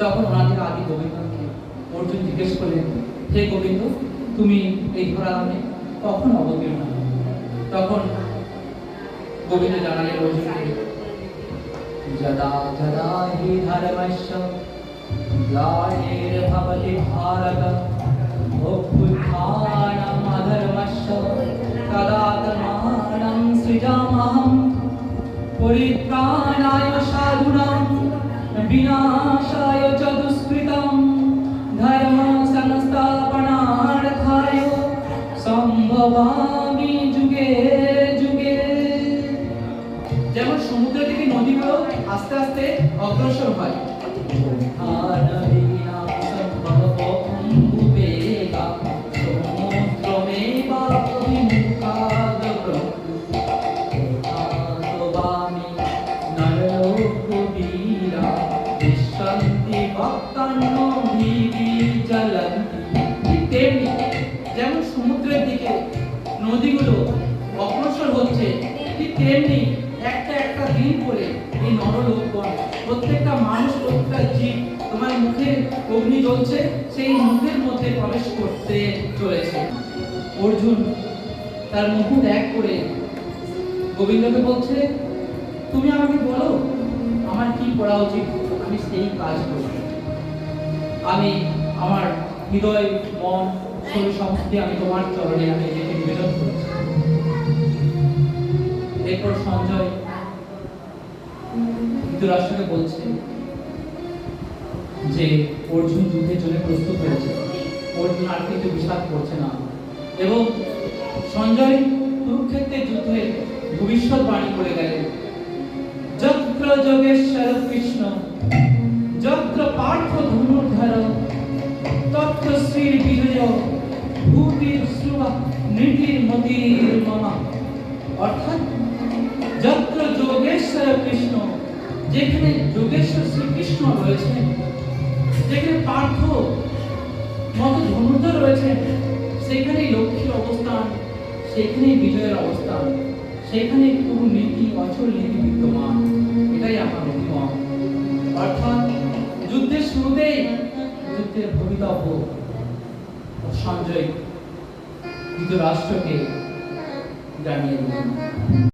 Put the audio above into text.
তখন ওনাদের আদি গোবিন্দকে অর্জুন জিজ্ঞেস করলেন, হে গোবিন্দ, তুমি এই ধরাধামে কখন অবতীর্ণ তখন গোবিন্দ জানালেন অর্জুনকে, যদা যদা হি ধর্মস্য ভারত অধর্মস্য তদাত্মাनं সৃজামহং পরিত্রাণায় বিনাশায় চ দুষ্কৃতম ধর্ম সংস্থাপনার্থায় সম্ভবামি যুগে যুগে যেমন সমুদ্র থেকে নদীগুলো আস্তে আস্তে অগ্রসর হয়। তেমনি একটা একটা দিন করে এই নরলোকগণ প্রত্যেকটা মানুষ, প্রত্যেকটা জীব তোমার মুখে অগ্নি জ্বলছে, সেই মুখের মধ্যে প্রবেশ করতে চলেছে। অর্জুন তার মুখ ত্যাগ করে গোবিন্দকে বলছে, তুমি আমাকে বলো, আমার কি করা উচিত? আমি সেই কাজ করব। আমি আমার হৃদয়, মন, শরীর সমস্ত আমি তোমার চরণে আমি নিজেকে নিবেদন করছি। এরপর সঞ্জয় ধৃতরাষ্ট্রকে বলছে যে অর্জুন যুদ্ধের জন্য প্রস্তুত হয়েছে। অর্জুন আর কিন্তু বিষাদ করছে না। এবং সঞ্জয় কুরুক্ষেত্রের যুদ্ধে ভবিষ্যৎবাণী করে গেলেন যত্র যোগেশ্বর কৃষ্ণ যত্র পার্থ ধনুর্ধর তত্র শ্রীর বিজয় ভূতির শ্রুবা নৃতির মতির মমা। অর্থাৎ যেখানে যোগেশ্বর শ্রীকৃষ্ণ রয়েছেন, যেখানে পার্থ মত ধনুর্ধর রয়েছেন সেখানে লক্ষ্মীর অবস্থান সেখানে বিজয়ের অবস্থান সেখানে কোনো নীতি, অচল নীতি বিদ্যমান। এটাই আমার অভিমত। অর্থাৎ যুদ্ধের শুরুতেই যুদ্ধের ভবিতব্য সঞ্জয় ধৃতরাষ্ট্রকে জানিয়ে দিলেন